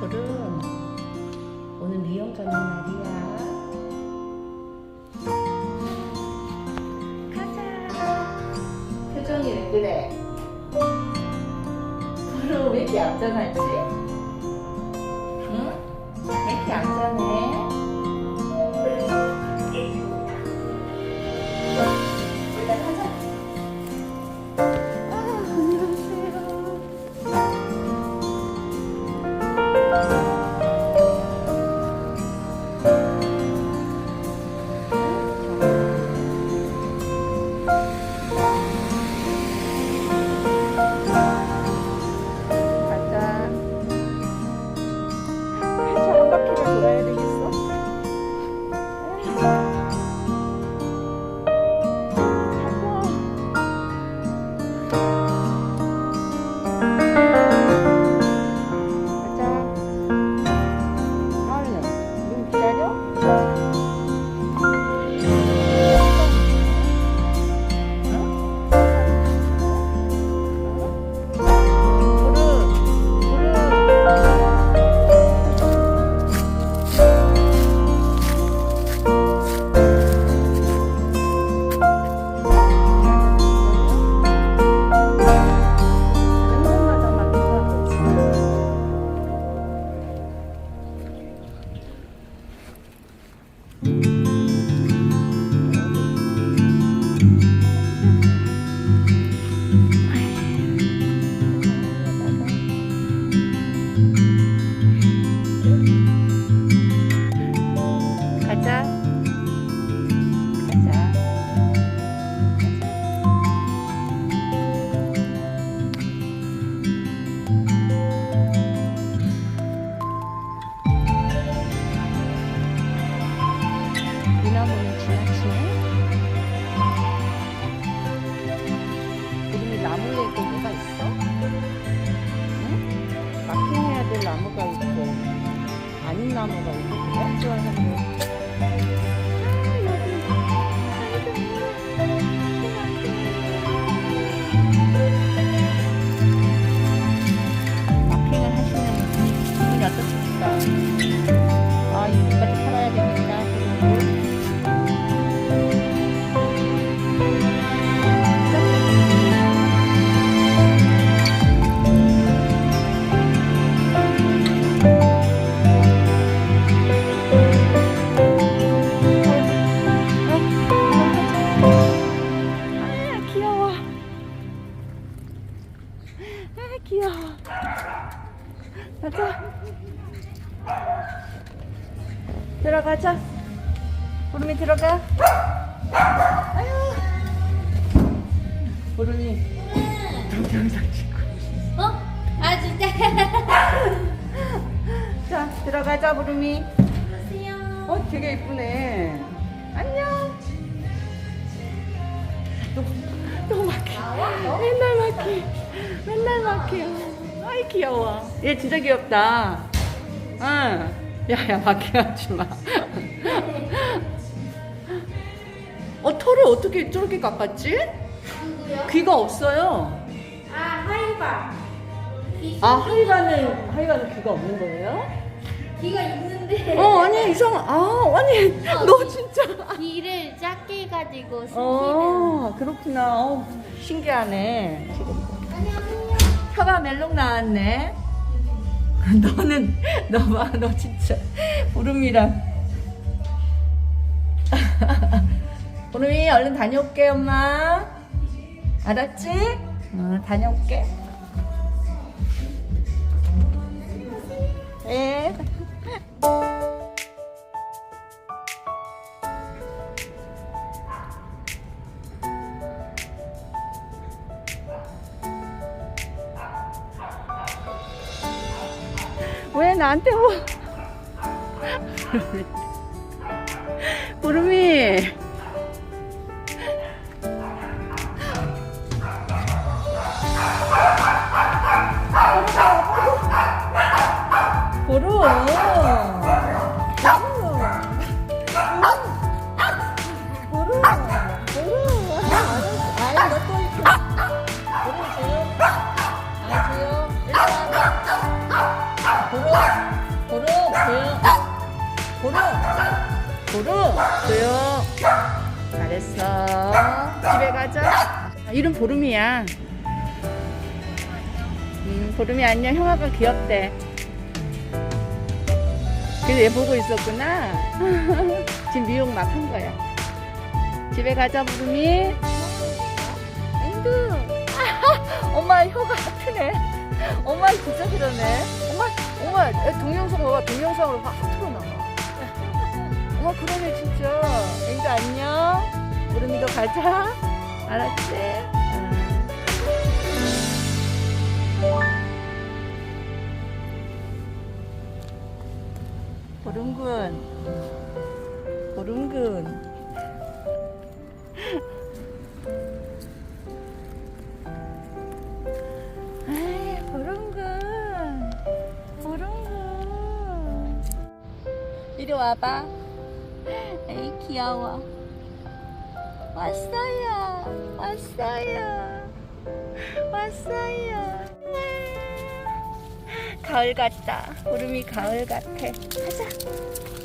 보름 오늘 미용 가는 날이야 가자 표정이 왜 그래 보름 왜 이렇게 얌전하지? 응? 왜 이렇게 얌전해? 나무가 있고 아닌 나무가 있고 그래? 좋아하는 들어가자. 구름이 들어가. 아유. 구름이 동영상 찍고. 어? 아 진짜? 자, 들어가자, 구름이. 안녕하세요. 어, 되게 이쁘네. 안녕. 또, 또 막혀. 맨날 막혀. 맨날 막혀. 아이, 귀여워. 얘 진짜 귀엽다. 응. 야, 야, 막히게 하지 마. 어, 털을 어떻게 저렇게 깎았지? 누구요? 귀가 없어요. 아 하이바. 귀, 아, 하이바는, 하이바는 귀가 없는 거예요? 귀가 있는데. 어, 아니, 이상, 아, 아니, 너 진짜. 귀를 작게 해가지고 숨기는. 어, 그렇구나. 어, 신기하네. 안녕하세요. 혀가 멜록 나왔네. 너는 너 봐, 너 진짜 보름이랑. 보름이 얼른 다녀올게, 엄마. 알았지? 어, 다녀올게. 왜 나한테 와? 구름이. 구름. 조용 보름 보름 조용 잘했어 집에 가자 아, 이름 보름이야. 음 보름이 안녕 형아가 귀엽대. 그래서 얘 보고 있었구나. 지금 미용 막 한 거야. 집에 가자 보름이. 엄마 혀가 아프네. 엄마 진짜 그러네 엄마 동영상 봐봐. 동영상으로 막 틀어놔 엄마 그러네 진짜. 앵두 안녕. 보름이도 가자. 알았지? 응. 보름군. 보름군 이리 와봐. 에이 귀여워. 왔어요. 왔어요. 왔어요. 가을 같다. 구름이 가을 같아. 가자